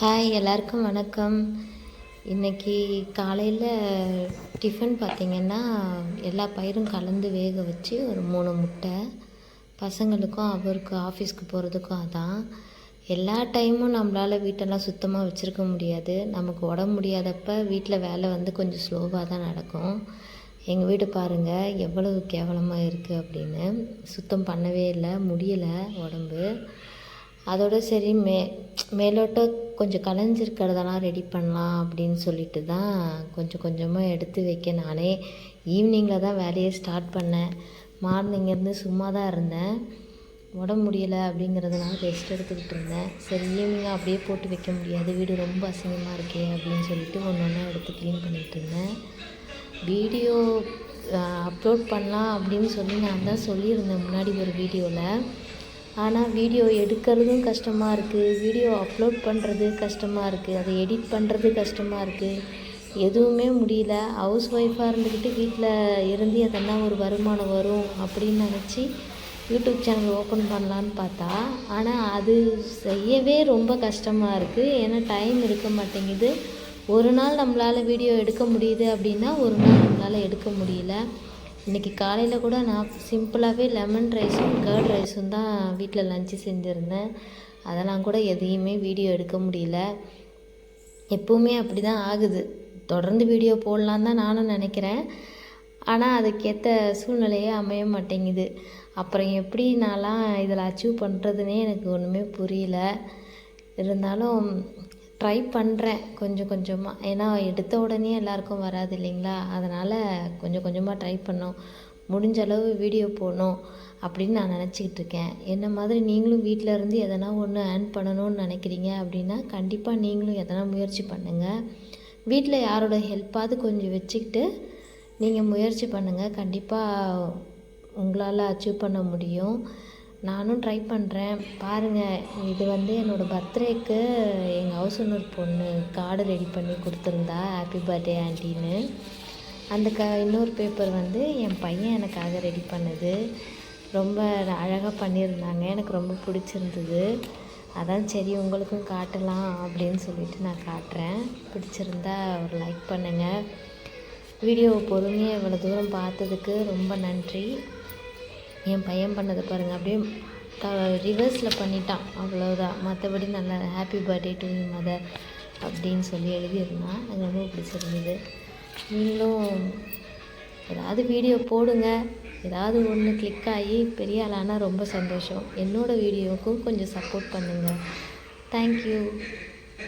Hi எல்லாருக்கும் வணக்கம். இன்றைக்கி காலையில் டிஃபன் பார்த்திங்கன்னா எல்லா பயிரும் கலந்து வேக வச்சு ஒரு மூணு முட்டை. பசங்களுக்கும் அவருக்கு ஆஃபீஸ்க்கு போகிறதுக்கும் அதான். எல்லா டைமும் நம்மளால் வீட்டெல்லாம் சுத்தமாக வச்சுருக்க முடியாது. நமக்கு உடம்பு முடியாதப்ப வீட்டில் வேலை வந்து கொஞ்சம் ஸ்லோவாக தான் நடக்கும். எங்கள் வீடு பாருங்கள் எவ்வளவு கேவலமாக இருக்குது அப்படின்னு. சுத்தம் பண்ணவே இல்லை முடியலை உடம்பு. அதோட சரி மே மேலோட்டம் கொஞ்சம் கலைஞ்சிருக்கிறதெல்லாம் ரெடி பண்ணலாம் அப்படின்னு சொல்லிட்டு தான் கொஞ்சம் கொஞ்சமாக எடுத்து வைக்க. நானே ஈவினிங்கில் தான் வேலையை ஸ்டார்ட் பண்ணேன். மார்னிங்லேருந்து சும்மா தான் இருந்தேன். உடம்பு முடியலை அப்படிங்கிறதுனால ரெஸ்ட் எடுத்துக்கிட்டு இருந்தேன். சரி ஈவினிங்காக அப்படியே போட்டு வைக்க முடியாது. வீடு ரொம்ப அசிங்கமாக இருக்கே அப்படின்னு சொல்லிட்டு ஒன்று ஒன்றா எடுத்து க்ளீன் பண்ணிகிட்டு இருந்தேன். வீடியோ அப்லோட் பண்ணலாம் அப்படின்னு சொல்லி நான் தான் சொல்லியிருந்தேன் முன்னாடி ஒரு வீடியோவில் ஆனால் வீடியோ எடுக்கிறதும் கஷ்டமாக இருக்குது வீடியோ அப்லோட் பண்ணுறது கஷ்டமாக இருக்குது அதை எடிட் பண்ணுறது கஷ்டமாக இருக்குது எதுவுமே முடியல. ஹவுஸ் ஒய்ஃபாக இருந்துக்கிட்டு வீட்டில் இருந்து அதெல்லாம் ஒரு வருமானம் வரும் அப்படின்னு நினச்சி யூடியூப் சேனல் ஓப்பன் பண்ணலான்னு பார்த்தா ஆனால் அது செய்யவே ரொம்ப கஷ்டமாக இருக்குது ஏன்னா டைம் இருக்க மாட்டேங்குது. ஒரு நாள் நம்மளால் வீடியோ எடுக்க முடியுது அப்படின்னா ஒரு நாள் நம்மளால் எடுக்க முடியல. இன்றைக்கி காலையில் கூட நான் சிம்பிளாகவே லெமன் ரைஸும் கேர்ட் ரைஸும் தான் வீட்டில் லஞ்சு செஞ்சுருந்தேன். அதெல்லாம் கூட எதையுமே வீடியோ எடுக்க முடியல. எப்போவுமே அப்படி தான் ஆகுது. தொடர்ந்து வீடியோ போடலான்னு தான் நானும் நினைக்கிறேன். ஆனால் அதுக்கேற்ற சூழ்நிலையே அமைய மாட்டேங்குது. அப்புறம் எப்படி நான்லாம் இதில் அச்சீவ் பண்ணுறதுனே எனக்கு ஒன்றுமே புரியல. இருந்தாலும் ட்ரை பண்ணுறேன் கொஞ்சம் கொஞ்சமாக ஏன்னா எடுத்த உடனே எல்லாருக்கும் வராது இல்லைங்களா? அதனால் கொஞ்சம் கொஞ்சமாக ட்ரை பண்ணோம். முடிஞ்ச அளவு வீடியோ போடணும் அப்படின்னு நான் நினச்சிக்கிட்டு இருக்கேன். என்ன மாதிரி நீங்களும் வீட்டில் இருந்து எதனா ஒன்று ஏர்ன் பண்ணணும்னு நினைக்கிறீங்க அப்படின்னா கண்டிப்பாக நீங்களும் எதனா முயற்சி பண்ணுங்கள் வீட்டில் யாரோட ஹெல்ப்பாவது கொஞ்சம் வச்சுக்கிட்டு நீங்கள் முயற்சி பண்ணுங்கள் கண்டிப்பாக உங்களால் அச்சீவ் பண்ண முடியும். நானும் ட்ரை பண்ணுறேன் பாருங்கள் இது வந்து என்னோடய பர்த்டேக்கு எங்கள் ஹவுஸ் ஓனர் பொண்ணு கார்டு ரெடி பண்ணி கொடுத்துருந்தா ஹாப்பி பர்த்டே ஆண்டின்னு. அந்த க இன்னொரு பேப்பர் வந்து என் பையன் எனக்காக ரெடி பண்ணது. ரொம்ப அழகாக பண்ணியிருந்தாங்க. எனக்கு ரொம்ப பிடிச்சிருந்தது. அதான் சரி உங்களுக்கும் காட்டலாம் அப்படின்னு சொல்லிட்டு நான் காட்டுறேன். பிடிச்சிருந்தா ஒரு லைக் பண்ணுங்கள் வீடியோவை பொறுமையாக இவ்வளோ தூரம் பார்த்ததுக்கு ரொம்ப நன்றி. என் பையன் பண்ணதை பாருங்கள் அப்படியே த ரிவர்ஸில் பண்ணிட்டான். அவ்வளோதான் மற்றபடி நல்லா ஹாப்பி பர்த்டே டு மதர் அப்படின்னு சொல்லி எழுதியிருந்தான். எனக்கு ரொம்ப பிடிச்சிருந்தது. நீங்களும் ஏதாவது வீடியோ போடுங்க. ஏதாவது ஒன்று கிளிக் ஆகி பெரிய ஆளானால் ரொம்ப சந்தோஷம். என்னோடய வீடியோவுக்கும் கொஞ்சம் சப்போர்ட் பண்ணுங்கள் தேங்க்யூ